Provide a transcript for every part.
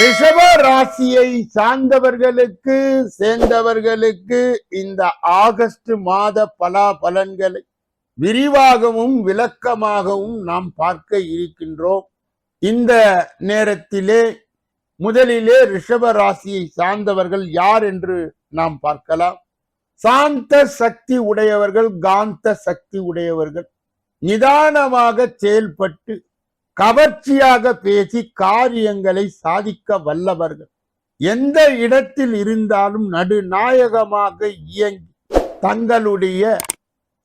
ரிஷப ராசியை சார்ந்தவர்களுக்கு சேர்ந்தவர்களுக்கு இந்த ஆகஸ்ட் மாத பலாபலன்களை விரிவாகவும் விளக்கமாகவும் நாம் பார்க்க இருக்கின்றோம். இந்த நேரத்திலே முதலிலே ரிஷப ராசியை சார்ந்தவர்கள் யார் என்று நாம் பார்க்கலாம். சாந்த சக்தி உடையவர்கள் காந்த சக்தி உடையவர்கள். நிதானமாக செயல்பட்டு கவர்ச்சியாக பேசி காரியங்களை சாதிக்க வல்லவர்கள். எந்த இடத்தில் இருந்தாலும் நடுநாயகமாக இயங்கி தங்களுடைய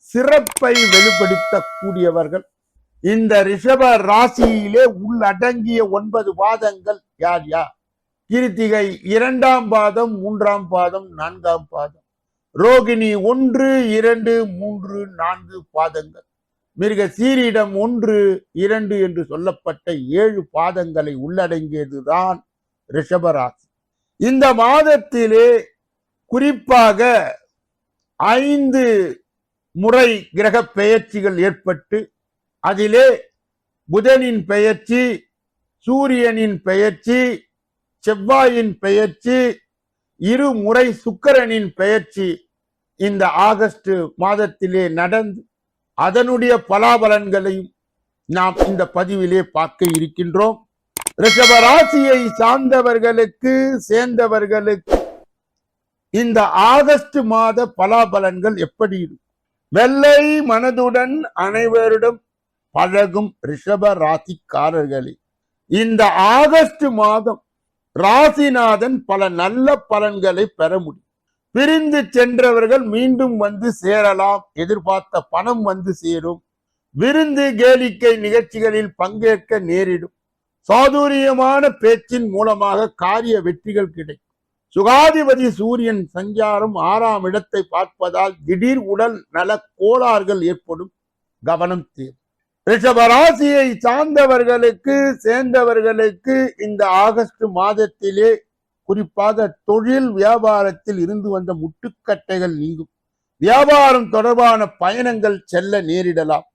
சிறப்பை வெளிப்படுத்தக்கூடியவர்கள். இந்த ரிஷப ராசியிலே உள்ளடங்கிய ஒன்பது பாதங்கள் யார் யார்? கிருத்திகை இரண்டாம் பாதம் மூன்றாம் பாதம் நான்காம் பாதம். ரோகிணி ஒன்று இரண்டு மூன்று நான்கு பாதங்கள். மிருக சீரிடம் ஒன்று இரண்டு என்று சொல்லப்பட்ட ஏழு பாதங்களை உள்ளடங்கியதுதான் ரிஷபராசி. இந்த மாதத்திலே குறிப்பாக ஐந்து முறை கிரக பெயர்ச்சிகள் ஏற்பட்டு அதிலே புதனின் பெயர்ச்சி சூரியனின் பெயர்ச்சி செவ்வாயின் பெயர்ச்சி இரு முறை சுக்கரனின் பெயர்ச்சி இந்த ஆகஸ்ட் மாதத்திலே நடந்து அதனுடைய பலாபலன்களையும் நாம் இந்த பதிவிலே பார்க்க இருக்கின்றோம். ரிஷப ராசியை சார்ந்தவர்களுக்கு சேர்ந்தவர்களுக்கு இந்த ஆகஸ்ட் மாத பலாபலன்கள் எப்படி இருக்கும்? வெள்ளை மனதுடன் அனைவரிடம் பழகும் ரிஷப ராசிக்காரர்களே இந்த ஆகஸ்ட் மாதம் ராசிநாதன் பல நல்ல பலன்களை பெற முடியும். பிரிந்து சென்றவர்கள் மீண்டும் வந்து சேரலாம். எதிர்பார்த்த பணம் வந்து சேரும். விருந்து கேளிக்கை நிகழ்ச்சிகளில் பங்கேற்க நேரிடும். சாதுரியமான பேச்சின் மூலமாக காரிய வெற்றிகள் கிடைக்கும். சுகாதிபதி சூரியன் சஞ்சாரம் ஆறாம் இடத்தை பார்ப்பதால் திடீர் உடல் நல கோளாறுகள் ஏற்படும் கவனம் தேவை. ரிஷபராசியை சார்ந்தவர்களுக்கு சேர்ந்தவர்களுக்கு இந்த ஆகஸ்ட் மாதத்திலே குறிப்பாக தொழில் வியாபாரத்தில் இருந்து வந்த முட்டுக்கட்டைகள் நீங்கும். வியாபாரம் தொடர்பான பயணங்கள் செல்ல நேரிடலாம்.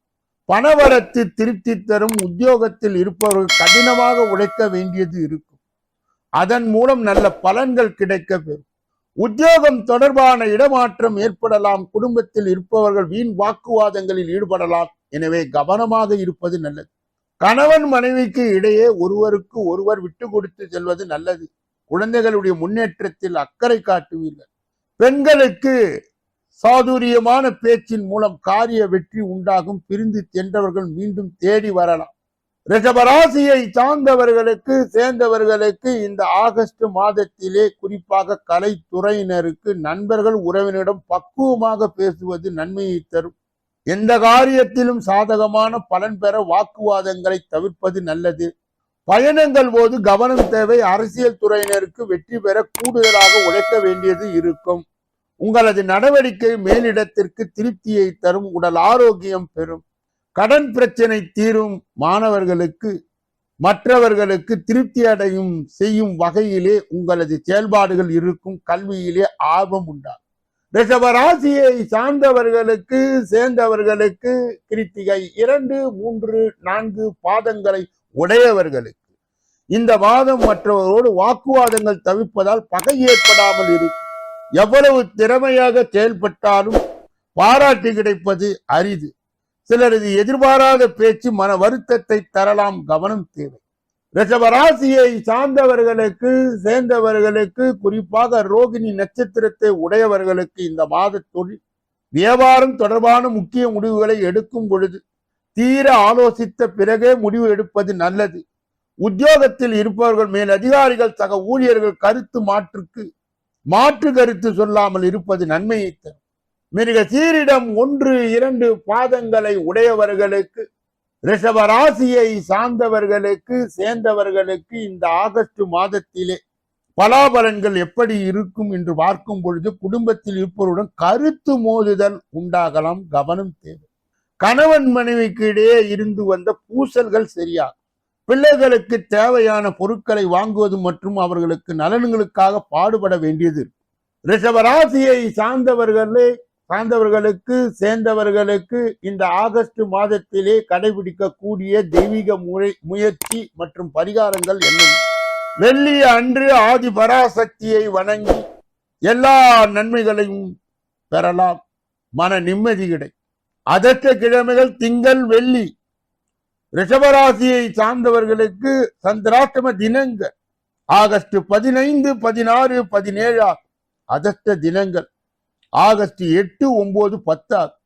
பணவரத்து திருப்தி தரும் உத்தியோகத்தில் இருப்பவர்கள் கடினமாக உழைக்க வேண்டியது இருக்கும். அதன் மூலம் நல்ல பலன்கள் கிடைக்க பெறும் உத்தியோகம் தொடர்பான இடமாற்றம் ஏற்படலாம். குடும்பத்தில் இருப்பவர்கள் வீண் வாக்குவாதங்களில் ஈடுபடலாம். எனவே கவனமாக இருப்பது நல்லது. கணவன் மனைவிக்கு இடையே ஒருவருக்கு ஒருவர் விட்டு கொடுத்து செல்வது நல்லது. குழந்தைகளுடைய முன்னேற்றத்தில் அக்கறை காட்டுவீர்கள். பெண்களுக்கு சாதுரியமான பேச்சின் மூலம் காரிய வெற்றி உண்டாகும். பிரிந்து சென்றவர்கள் மீண்டும் தேடி வரலாம். ரிஷபராசியை சார்ந்தவர்களுக்கு சேர்ந்தவர்களுக்கு இந்த ஆகஸ்ட் மாதத்திலே குறிப்பாக கலைத்துறையினருக்கு நண்பர்கள் உறவினரிடம் பக்குவமாக பேசுவது நன்மையை தரும். எந்த காரியத்திலும் சாதகமான பலன் பெற வாக்குவாதங்களை தவிர்ப்பது நல்லது. பயணங்கள் போது கவனம் தேவை. அரசியல் துறையினருக்கு வெற்றி பெற கூடுதலாக உழைக்க வேண்டியது இருக்கும். உங்களது நடவடிக்கை மேலிடத்திற்கு திருப்தியை தரும். உடல் ஆரோக்கியம் பெறும். கடன் பிரச்சனை தீரும். மாணவர்களுக்கு மற்றவர்களுக்கு திருப்தி அடையும் செய்யும் வகையிலே உங்களது செயல்பாடுகள் இருக்கும். கல்வியிலே ஆர்வம் உண்டாகும். ரிஷபராசியை சார்ந்தவர்களுக்கு சேர்ந்தவர்களுக்கு கிருத்திகை இரண்டு மூன்று நான்கு பாதங்களை உடையவர்களுக்கு இந்த மாதம் மற்றவரோடு வாக்குவாதங்கள் தவிர்ப்பதால் பகை ஏற்படாமல் இருக்கும் எவ்வளவு திறமையாக செயல்பட்டாலும் பாராட்டு கிடைப்பது அரிது. சிலரது எதிர்பாராத பேச்சு மன வருத்தத்தை தரலாம் கவனம் தேவை. ரிஷபராசியை சார்ந்தவர்களுக்கு சேர்ந்தவர்களுக்கு குறிப்பாக ரோகிணி நட்சத்திரத்தை உடையவர்களுக்கு இந்த மாத தொழில் வியாபாரம் தொடர்பான முக்கிய முடிவுகளை எடுக்கும் பொழுது தீர ஆலோசித்த பிறகே முடிவு எடுப்பது நல்லது. உத்தியோகத்தில் இருப்பவர்கள் மேல் அதிகாரிகள் சக ஊழியர்கள் கருத்து மாற்றுக்கு மாற்று கருத்து சொல்லாமல் இருப்பது நன்மையை தரும். மிருக சீரிடம் ஒன்று இரண்டு பாதங்களை உடையவர்களுக்கு ரிஷப ராசியை சார்ந்தவர்களுக்கு சேர்ந்தவர்களுக்கு இந்த ஆகஸ்ட் மாதத்திலே பலாபலன்கள் எப்படி இருக்கும் என்று பார்க்கும் பொழுது குடும்பத்தில் இருப்பவருடன் கருத்து மோதுதல் உண்டாகலாம் கவனம் தேவை. கணவன் மனைவிக்கு இடையே இருந்து வந்த பூசல்கள் சரியாகும். பிள்ளைகளுக்கு தேவையான பொருட்களை வாங்குவது மற்றும் அவர்களுக்கு நலன்களுக்காக பாடுபட வேண்டியது. ரிஷபராசியை சார்ந்தவர்களே சார்ந்தவர்களுக்கு சேர்ந்தவர்களுக்கு இந்த ஆகஸ்ட் மாதத்திலே கடைபிடிக்கக்கூடிய தெய்வீக முறை முயற்சி மற்றும் பரிகாரங்கள் என்ன? வெள்ளி அன்று ஆதி பராசக்தியை வணங்கி எல்லா நன்மைகளையும் பெறலாம். மன நிம்மதி கிடை. அதற்ற கிழமைகள் திங்கள் வெள்ளி. ரிஷபராசியை சார்ந்தவர்களுக்கு சந்திராஷ்டம தினங்கள் ஆகஸ்ட் பதினைந்து பதினாறு பதினேழு ஆகும். தினங்கள் ஆகஸ்ட் எட்டு ஒன்பது பத்து ஆகும்.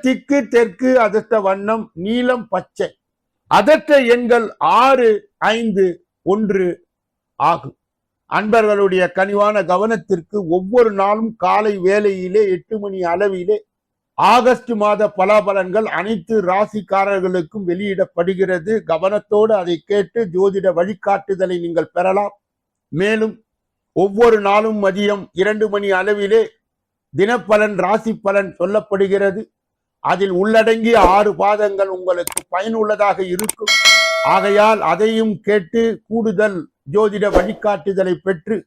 திக்கு தெற்கு அதஷ்ட வண்ணம் நீலம் பச்சை அதஷ்ட எண்கள் ஆறு ஐந்து ஒன்று ஆகும் அன்பர்களுடைய கனிவான கவனத்திற்கு ஒவ்வொரு நாளும் காலை வேலையிலே எட்டு மணி அளவிலே ஆகஸ்ட் மாத பலாபலன்கள் அனைத்து ராசிக்காரர்களுக்கும் வெளியிடப்படுகிறது. கவனத்தோடு அதை கேட்டு ஜோதிட வழிகாட்டுதலை நீங்கள் பெறலாம். மேலும் ஒவ்வொரு நாளும் மதியம் இரண்டு மணி அளவிலே தினப்பலன் ராசி பலன் சொல்லப்படுகிறது. அதில் உள்ளடங்கிய ஆறு பாதங்கள் உங்களுக்கு பயனுள்ளதாக இருக்கும். ஆகையால் அதையும் கேட்டு கூடுதல் ஜோதிட வழிகாட்டுதலை பெற்று